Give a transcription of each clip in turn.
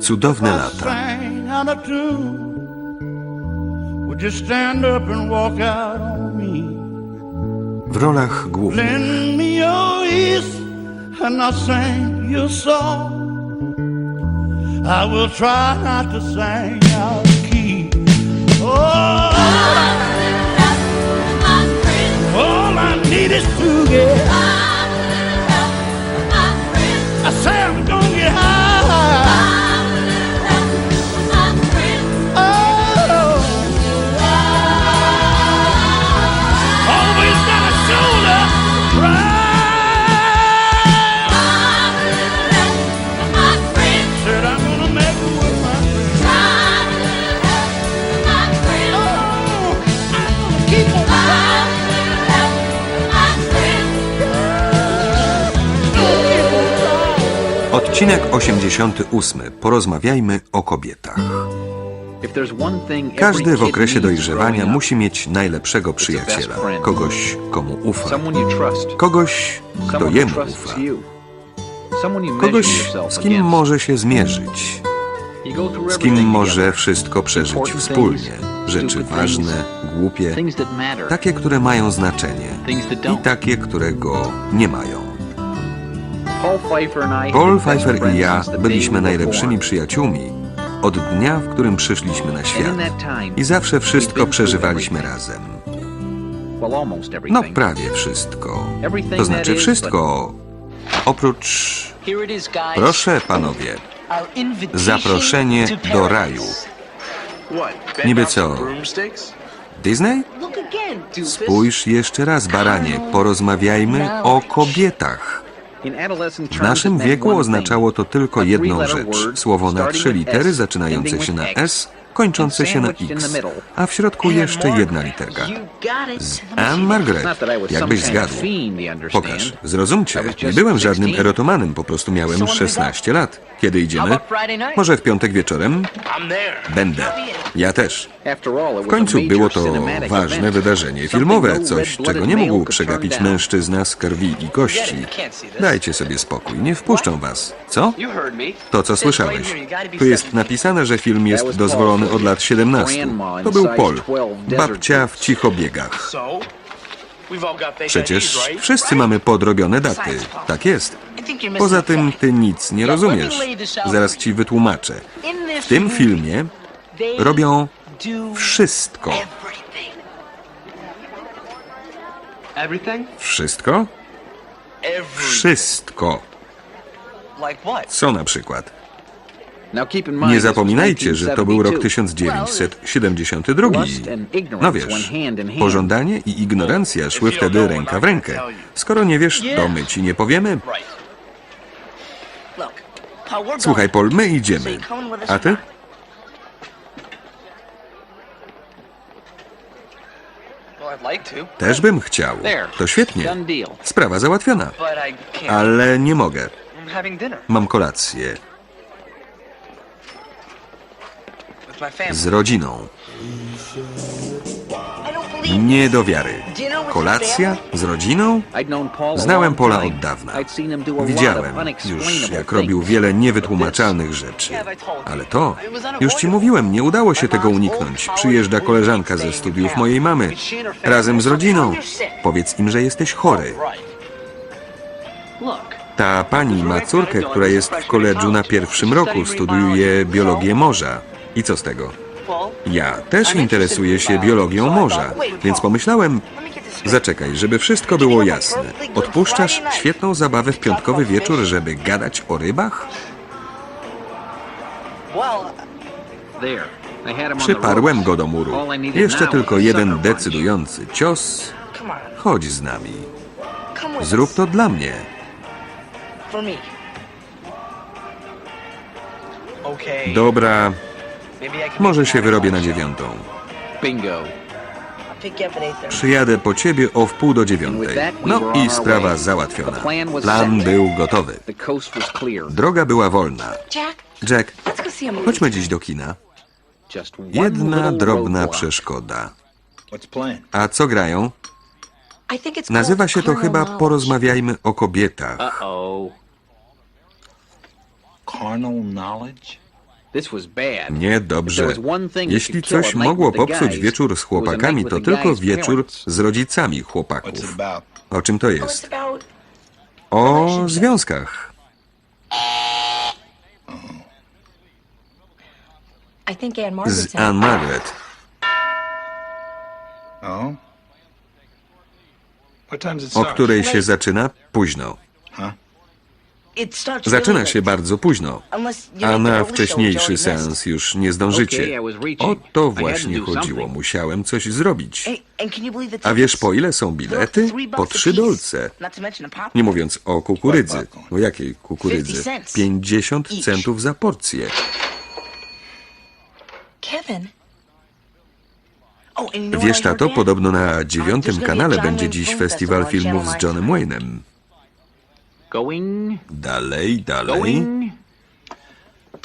Cudowne lata. sang out of tune? Would you stand up and walk out on me? W rolach głównych. I will try not to sing out of key. Oh, all I need is to get. Odcinek 88. Porozmawiajmy o kobietach. Każdy w okresie dojrzewania musi mieć najlepszego przyjaciela, kogoś, komu ufa, kogoś, kto jemu ufa, kogoś, z kim może się zmierzyć, z kim może wszystko przeżyć wspólnie, rzeczy ważne, głupie, takie, które mają znaczenie. I takie, które go nie mają. Paul Pfeiffer i ja byliśmy najlepszymi przyjaciółmi od dnia, w którym przyszliśmy na świat. I zawsze wszystko przeżywaliśmy razem. No prawie wszystko. To znaczy wszystko. Oprócz... Proszę panowie, zaproszenie do raju. Niby co? Disney? Spójrz jeszcze raz, baranie. Porozmawiajmy o kobietach. W naszym wieku oznaczało to tylko jedną rzecz. Słowo na trzy litery zaczynające się na S, kończące się na X, a w środku jeszcze jedna literka. Z Anne Margaret. Jakbyś zgadł. Pokaż, zrozumcie, nie byłem żadnym erotomanem, po prostu miałem 16 lat. Kiedy idziemy? Może w piątek wieczorem? Będę. Ja też. W końcu było to ważne wydarzenie filmowe, coś, czego nie mógł przegapić mężczyzna z krwi i kości. Dajcie sobie spokój, nie wpuszczą was. Co? To, co słyszałeś. Tu jest napisane, że film jest dozwolony od lat 17. To był Paul. Babcia w cichobiegach. Przecież wszyscy mamy podrobione daty. Tak jest. Poza tym ty nic nie rozumiesz. Zaraz ci wytłumaczę. W tym filmie robią wszystko. Wszystko? Wszystko. Co na przykład? Nie zapominajcie, że to był rok 1972. No wiesz, pożądanie i ignorancja szły wtedy ręka w rękę. Skoro nie wiesz, to my ci nie powiemy. Słuchaj, Paul, my idziemy. A ty? Też bym chciał. To świetnie. Sprawa załatwiona. Ale nie mogę. Mam kolację. Z rodziną. Nie do wiary. Kolacja z rodziną? Znałem Paula od dawna. Widziałem już, jak robił wiele niewytłumaczalnych rzeczy. Ale to, już ci mówiłem, nie udało się tego uniknąć. Przyjeżdża koleżanka ze studiów mojej mamy. Razem z rodziną. Powiedz im, że jesteś chory. Ta pani ma córkę, która jest w koledżu na pierwszym roku. Studiuje biologię morza. I co z tego? Ja też interesuję się biologią morza, więc pomyślałem, zaczekaj, żeby wszystko było jasne. Odpuszczasz świetną zabawę w piątkowy wieczór, żeby gadać o rybach? Przyparłem go do muru. Jeszcze tylko jeden decydujący cios. Chodź z nami. Zrób to dla mnie. Dobra, może się wyrobię na dziewiątą. Bingo. Przyjadę po ciebie o wpół do dziewiątej. No i sprawa załatwiona. Plan był gotowy. Droga była wolna. Jack, chodźmy dziś do kina. Jedna drobna przeszkoda. A co grają? Nazywa się to chyba. Porozmawiajmy o kobietach. Uh-oh. carnal knowledge? This was bad. Niedobrze. Jeśli coś mogło popsuć wieczór z chłopakami, to tylko wieczór z rodzicami chłopaków. about? O czym to Oh, jest? O związkach. Z Anne. Margaret. It O której się zaczyna? Późno. Zaczyna się bardzo późno. A na wcześniejszy seans już nie zdążycie. O to właśnie chodziło. Musiałem coś zrobić. A wiesz po ile są bilety? Po trzy dolce. Nie mówiąc o kukurydzy. O jakiej kukurydzy? 50 cents. 50 Each. centów za porcję. Kevin. Oh, Wiesz, tato, podobno na dziewiątym kanale będzie dziś festiwal filmów z Johnem Wayne'em. Going, Dalej, dalej. going.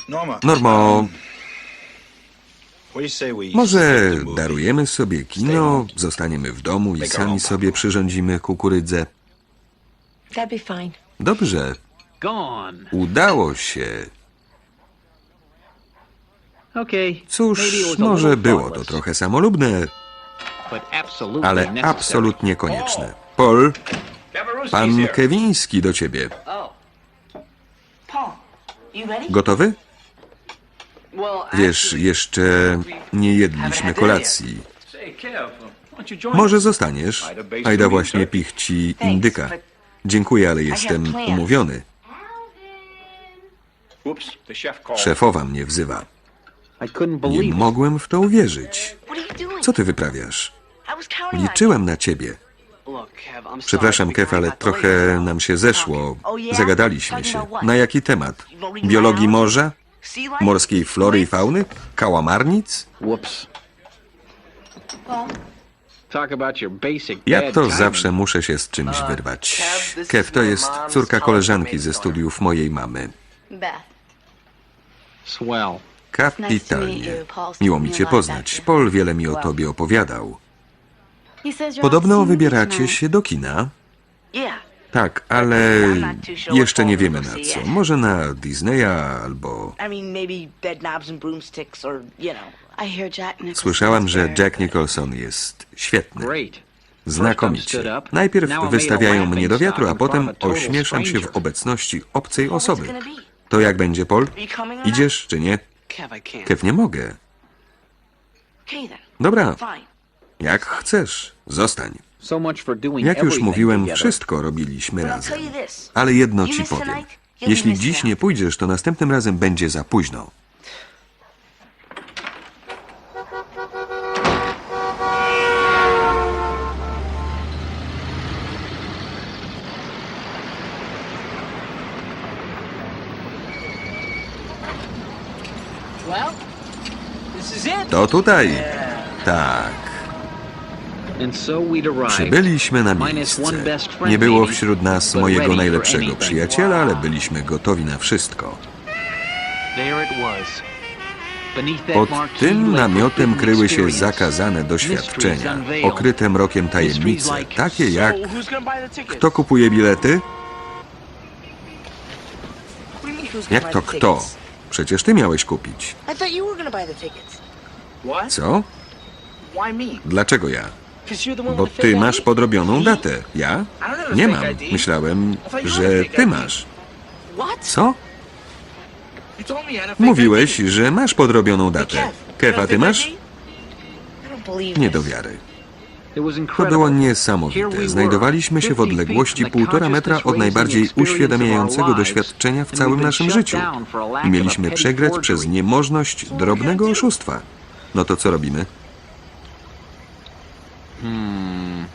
Norma. Normo, What do you say we może skip the movie? darujemy sobie kino, zostaniemy w domu i sami sobie przyrządzimy kukurydzę. That'd be fine. Dobrze, Gone. udało się. Okay. maybe it Cóż, was a może little było to thoughtless, trochę samolubne, but absolutely ale necessary. absolutnie konieczne. Paul, pan Kewiński do ciebie. Gotowy? Wiesz, jeszcze nie jedliśmy kolacji. Może zostaniesz? Ajda właśnie pichci indyka. Dziękuję, ale jestem umówiony. Szefowa mnie wzywa. Nie mogłem w to uwierzyć. Co ty wyprawiasz? Liczyłem na ciebie. Przepraszam, Kev, ale trochę nam się zeszło. Zagadaliśmy się. Na jaki temat? Biologii morza? Morskiej flory i fauny? Kałamarnic? Whoops. Ja to zawsze muszę się z czymś wyrwać. Kev to jest córka koleżanki ze studiów mojej mamy. Beth. Swell. Kapitalnie. Miło mi cię poznać. Paul wiele mi o tobie opowiadał. Podobno wybieracie się do kina? Tak, ale jeszcze nie wiemy na co. Może na Disneya albo... Słyszałam, że Jack. Nicholson jest świetny. Znakomicie. Najpierw wystawiają mnie do wiatru, a potem ośmieszam się w obecności obcej osoby. To jak będzie, Paul? Idziesz czy nie? Kev, nie mogę. Dobra. Jak chcesz. Zostań. Jak już mówiłem, wszystko robiliśmy razem. Ale jedno ci powiem. Jeśli dziś nie pójdziesz, to następnym razem będzie za późno. To tutaj. Tak. Przybyliśmy na miejsce. Nie było wśród nas mojego najlepszego przyjaciela, ale byliśmy gotowi na wszystko. There it was. Beneath that Pod tym namiotem kryły się zakazane doświadczenia, okryte mrokiem tajemnice, like- takie jak kto kupuje bilety? Jak to kto? Przecież ty miałeś kupić. Co? Why me? Dlaczego ja? Bo ty masz podrobioną datę. Ja? Nie mam. Myślałem, że ty masz. Co? Mówiłeś, że masz podrobioną datę. Kev, Kev, a ty masz? Nie do wiary. To było niesamowite. Znajdowaliśmy się w 50 odległości półtora metra od najbardziej uświadamiającego doświadczenia w całym naszym życiu. I mieliśmy przegrać przez niemożność drobnego oszustwa. No to co robimy? Hey,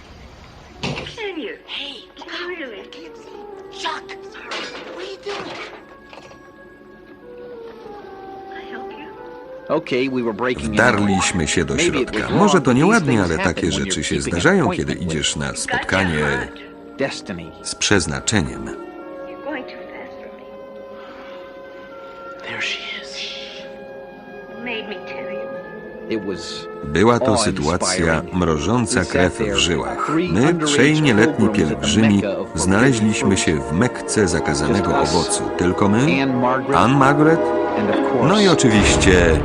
look out. Chuck, what are you doing? Okay, we were breaking in. Wdarliśmy się do Maybe it was środka. Może to nieładnie, ale takie rzeczy się zdarzają, kiedy idziesz na spotkanie Destiny. z przeznaczeniem. Była to sytuacja mrożąca krew w żyłach. My, trzej nieletni pielgrzymi, znaleźliśmy się w Mekce zakazanego owocu. Tylko my, Anne Margaret Ann no i oczywiście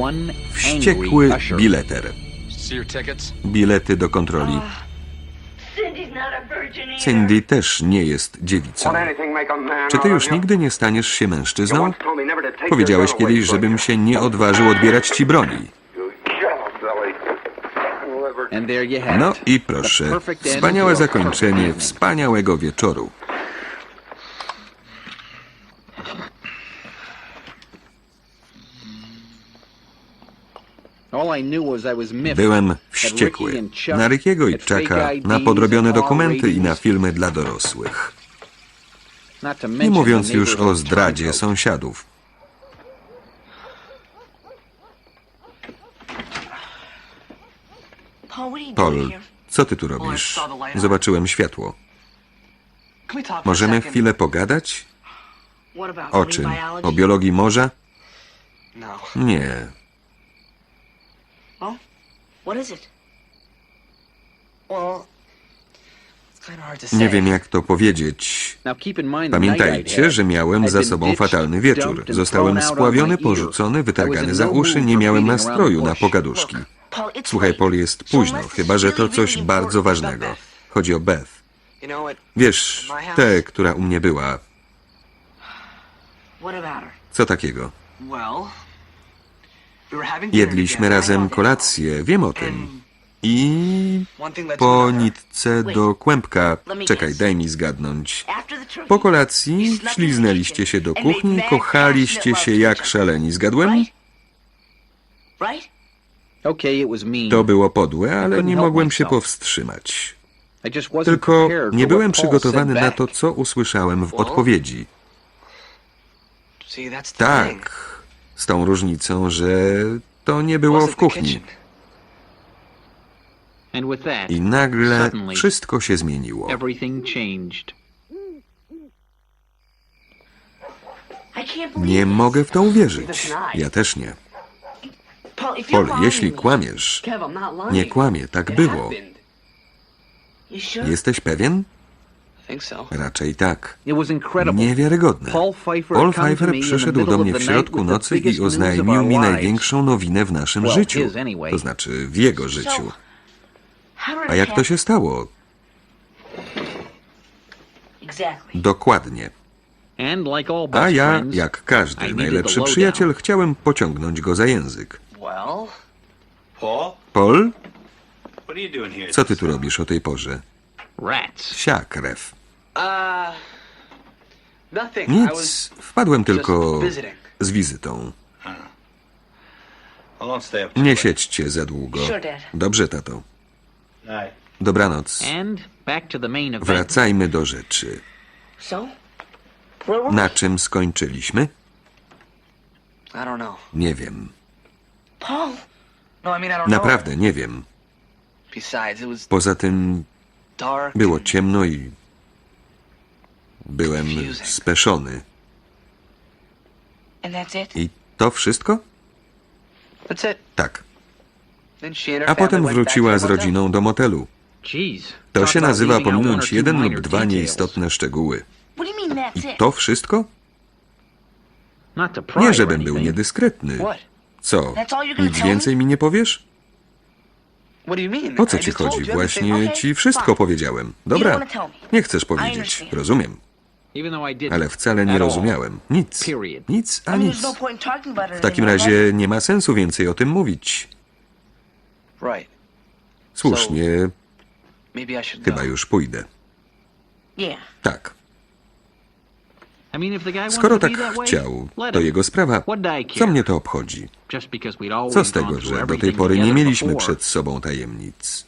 one wściekły bileter. Bilety do kontroli. Cindy też nie jest dziewicą. Czy ty już nigdy nie staniesz się mężczyzną? Powiedziałeś kiedyś, żebym się nie odważył odbierać ci broni. No i proszę, wspaniałe zakończenie wspaniałego wieczoru. All I knew was I was miffed Byłem wściekły na Rickiego i Chucka, na podrobione dokumenty i na filmy dla dorosłych. not to Nie mention mówiąc the już o zdradzie sąsiadów. Paul, co ty tu robisz? Zobaczyłem światło. Możemy chwilę pogadać? O czym? O biologii morza? Nie. What is it? Nie wiem jak to powiedzieć. Now keep in mind the night Pamiętajcie, że miałem za sobą fatalny wieczór. Zostałem spławiony, porzucony, I wytargany was za no uszy, nie miałem nastroju na pogaduszki. Słuchaj. Paul, jest późno, chyba it's że to coś bardzo ważnego. Chodzi o Beth. Wiesz, tę, która u mnie była. Co takiego? Jedliśmy razem kolację, wiem o tym. I po nitce do kłębka. Czekaj, daj mi zgadnąć. Po kolacji śliznęliście się do kuchni, kochaliście się jak szaleni. Zgadłem? To było podłe, ale nie mogłem się powstrzymać. Tylko nie byłem przygotowany na to, co usłyszałem w odpowiedzi. Tak, z tą różnicą, że to nie było w kuchni. I nagle wszystko się zmieniło. Nie mogę w to uwierzyć. Ja też nie. Paul, jeśli kłamiesz, nie kłamie, tak było. Jesteś pewien? Raczej tak. Niewiarygodne. Paul Pfeiffer przyszedł do mnie w środku nocy i oznajmił mi największą nowinę w naszym życiu. To znaczy w jego życiu. A jak to się stało? Dokładnie. A ja, jak każdy najlepszy przyjaciel, chciałem pociągnąć go za język. Paul, co ty tu robisz o tej porze? Rats. Nic, was wpadłem tylko z wizytą. Nie siedźcie za długo. Dobrze, tato. Dobranoc. Wracajmy do rzeczy. Na czym skończyliśmy? Nie wiem. No, Naprawdę nie wiem. Poza tym było ciemno i byłem speszony. I to wszystko? Tak. A potem wróciła z rodziną do motelu. To się nazywa pominąć jeden lub dwa nieistotne szczegóły. I to wszystko? Nie żebym był niedyskretny. Co? Nic więcej mi nie powiesz? O co ci chodzi? Właśnie ci wszystko powiedziałem. Dobra, nie chcesz powiedzieć. Rozumiem. Ale wcale nie rozumiałem. Nic. Nic a nic. no point in talking about it W takim razie right? nie ma sensu więcej o tym mówić. Right. Słusznie, chyba już pójdę. Tak. Skoro tak chciał, to jego sprawa. Co mnie to obchodzi? Co z tego, że do tej pory nie mieliśmy przed sobą tajemnic?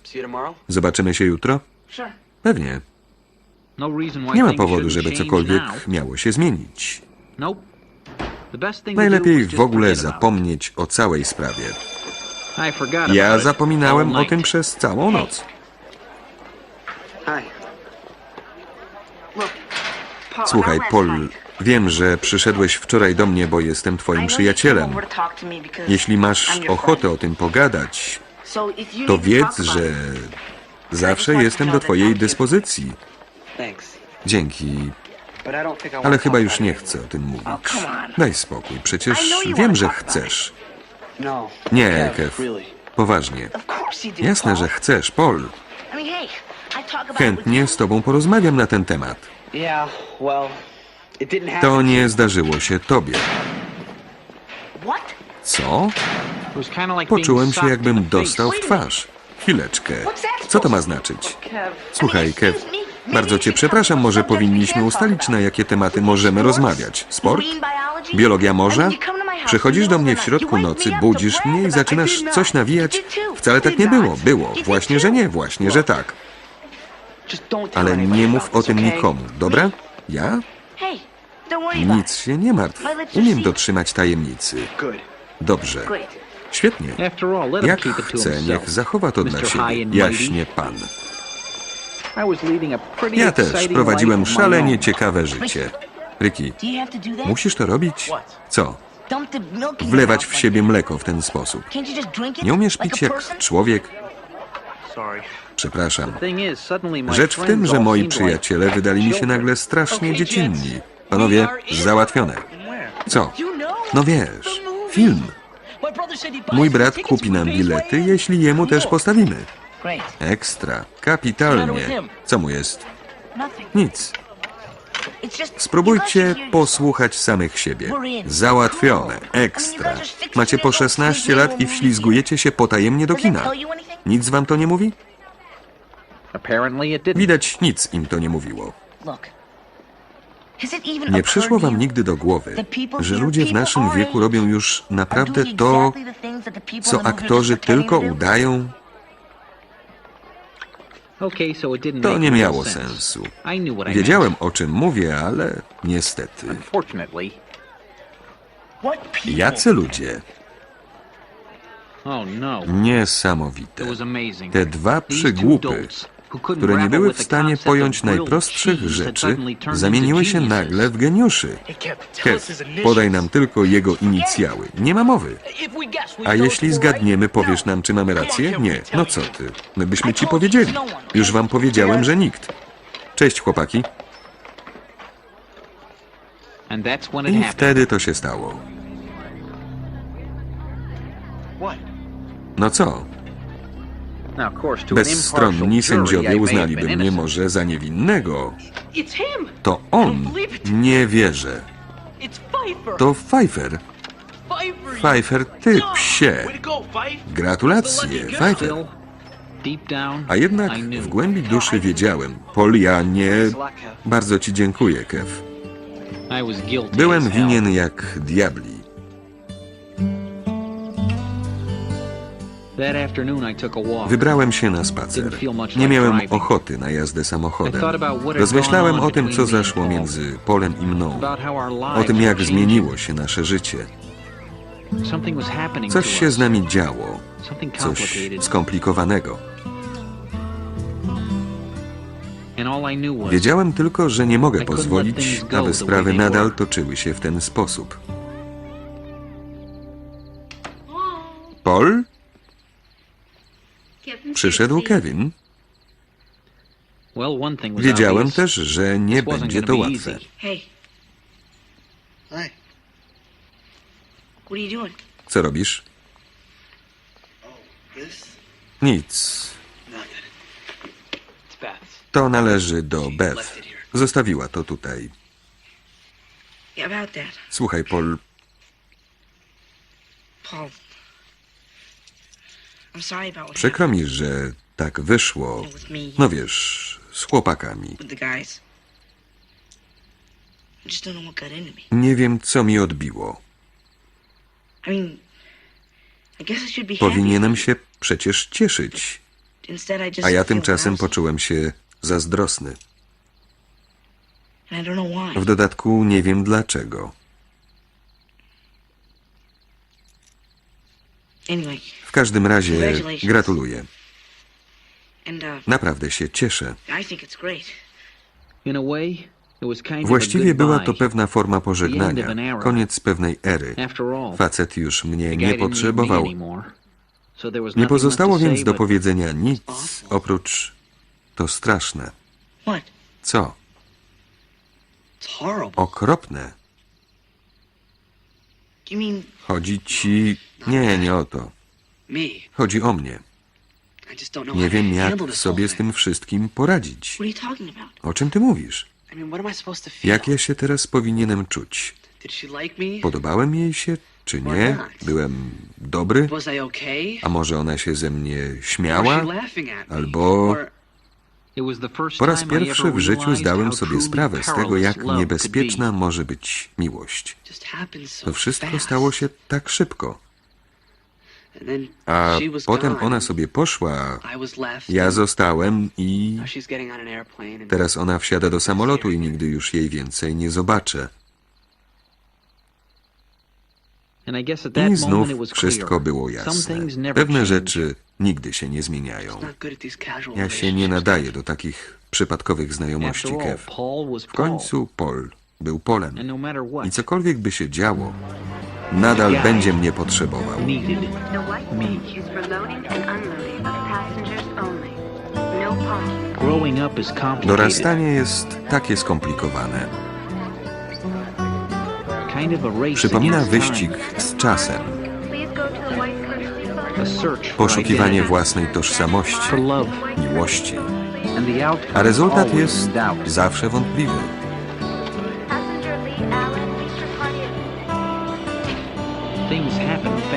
Zobaczymy się jutro? Pewnie. No Nie ma powodu, żeby cokolwiek miało się zmienić. Najlepiej w ogóle zapomnieć o całej sprawie. Ja zapominałem o tym przez całą noc. Słuchaj, Paul, wiem, że przyszedłeś wczoraj do mnie, bo jestem twoim przyjacielem. Jeśli masz ochotę o tym pogadać, to wiedz, że zawsze jestem do twojej dyspozycji. Thanks. Dzięki, But I don't think I ale chyba już nie chcę o tym mówić. come on. Daj spokój, przecież I know you wiem, że chcesz. No. Nie, Kev, poważnie. Of course you do, Jasne, że chcesz, Paul. Chętnie z tobą porozmawiam na ten temat. To nie zdarzyło się tobie. Co? Poczułem się, jakbym dostał w twarz. Chwileczkę. Co to ma znaczyć? Słuchaj, Kev, bardzo cię przepraszam, może powinniśmy ustalić, na jakie tematy możemy rozmawiać. Sport? Biologia morza? Przychodzisz do mnie w środku nocy, budzisz mnie i zaczynasz coś nawijać? Wcale tak nie było. Było. Właśnie, że nie. Właśnie, że tak. Ale nie mów o tym nikomu, dobra? Ja? Nic się nie martw. Umiem dotrzymać tajemnicy. Dobrze. Świetnie. Jak chce, niech zachowa to dla siebie. Jaśnie pan. Ja też prowadziłem szalenie ciekawe życie. Ricky, musisz to robić? Co? Wlewać w siebie mleko w ten sposób. Nie umiesz pić jak człowiek? Przepraszam. Rzecz w tym, że moi przyjaciele wydali mi się nagle strasznie dziecinni. Panowie, załatwione. Co? No wiesz, film. Mój brat kupi nam bilety, jeśli jemu też postawimy. Ekstra, kapitalnie. Co mu jest? Nic. Spróbujcie posłuchać samych siebie. Załatwione, ekstra. Macie po 16 lat i wślizgujecie się potajemnie do kina. Nic wam to nie mówi? Widać, nic im to nie mówiło. Nie przyszło wam nigdy do głowy, że ludzie w naszym wieku robią już naprawdę to, co aktorzy tylko udają? Okay, so it didn't To nie miało sense. sensu. I knew what I Wiedziałem o czym mówię, ale niestety. Jacy ludzie? Oh no. Niesamowite. Te dwa przygłupy, które nie były w stanie pojąć najprostszych rzeczy, zamieniły się nagle w geniuszy. Kev, podaj nam tylko jego inicjały. Nie ma mowy. A jeśli zgadniemy, powiesz nam, czy mamy rację? Nie. No co ty? My byśmy ci powiedzieli. Już wam powiedziałem, że nikt. Cześć, chłopaki. I wtedy to się stało. No co? Bezstronni sędziowie uznaliby mnie może za niewinnego. To on. Nie wierzę. To Pfeiffer. Pfeiffer. Ty psie. Gratulacje, Pfeiffer. A jednak I knew. w głębi duszy wiedziałem. Paul, ja nie... Bardzo ci dziękuję, Kev. I was guilty Byłem winien jak diabli. Wybrałem się na spacer. Nie miałem ochoty na jazdę samochodem. Rozmyślałem o tym, co zaszło między Polem i mną. O tym, jak zmieniło się nasze życie. Coś się z nami działo. Coś skomplikowanego. Wiedziałem tylko, że nie mogę pozwolić, aby sprawy nadal toczyły się w ten sposób. Paul? Przyszedł Kevin. Wiedziałem też, że nie będzie to łatwe. Co robisz? This? Nic. To należy do Beth. Zostawiła to tutaj. Słuchaj, Paul, Paul. I'm sorry about what przykro mi, że tak wyszło. No wiesz, z chłopakami. Nie wiem, co mi odbiło. Powinienem się przecież cieszyć. A ja tymczasem poczułem się zazdrosny. W dodatku nie wiem dlaczego. W każdym razie gratuluję. and uh, Naprawdę się cieszę. I think it's great. In a way, It was kind of a Właściwie była to pewna forma The end of pożegnania, an era. koniec pewnej ery. After all, Facet już mnie the guy nie didn't need me potrzebował. anymore. So there was Nie pozostało to say więc do powiedzenia nic oprócz to straszne. What? Co? It's horrible. Okropne. Chodzi ci... Nie, nie o to. Chodzi o mnie. Nie wiem, jak sobie z tym wszystkim poradzić. O czym ty mówisz? Jak ja się teraz powinienem czuć? Podobałem jej się, czy nie? Byłem dobry? A może ona się ze mnie śmiała? Albo- Po raz pierwszy w życiu zdałem sobie sprawę z tego, jak niebezpieczna be. może być miłość. To wszystko stało się tak szybko. A potem ona sobie poszła, ja zostałem i teraz ona wsiada do samolotu i nigdy już jej więcej nie zobaczę. I znów wszystko było jasne. Pewne rzeczy nigdy się nie zmieniają. Ja się nie nadaję do takich przypadkowych znajomości, Kev. W końcu Paul był Polem. No I cokolwiek by się działo, nadal będzie mnie potrzebował. Dorastanie jest takie skomplikowane. Przypomina wyścig z czasem, poszukiwanie własnej tożsamości, miłości. A rezultat jest zawsze wątpliwy.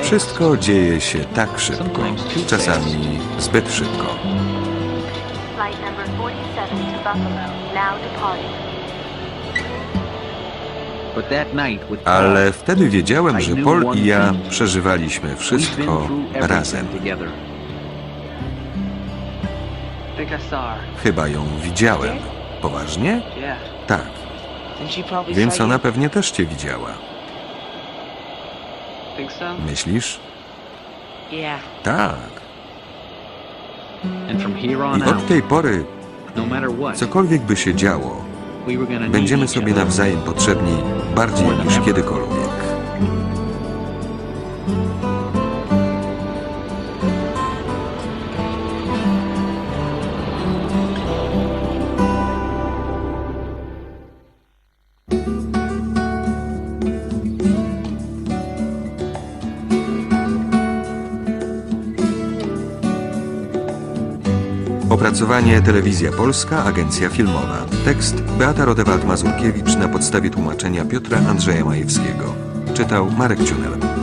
Wszystko dzieje się tak szybko, czasami zbyt szybko. Flight number 47 to Buffalo, now departing. But that night with Paul, Ale wtedy wiedziałem, I że knew Paul i ja przeżywaliśmy wszystko through everything razem. Chyba ją widziałem. Poważnie? Tak. Then she probably Więc ona pewnie też cię widziała. Think so? Myślisz? Yeah. Tak. And from here on I out, od tej pory, no matter what, cokolwiek by się działo, we were gonna need będziemy each sobie other. nawzajem potrzebni bardziej niż kiedykolwiek. Opracowanie Telewizja Polska, Agencja Filmowa. Tekst Beata Rodewald-Mazurkiewicz na podstawie tłumaczenia Piotra Andrzeja Majewskiego. Czytał Marek Ciunel.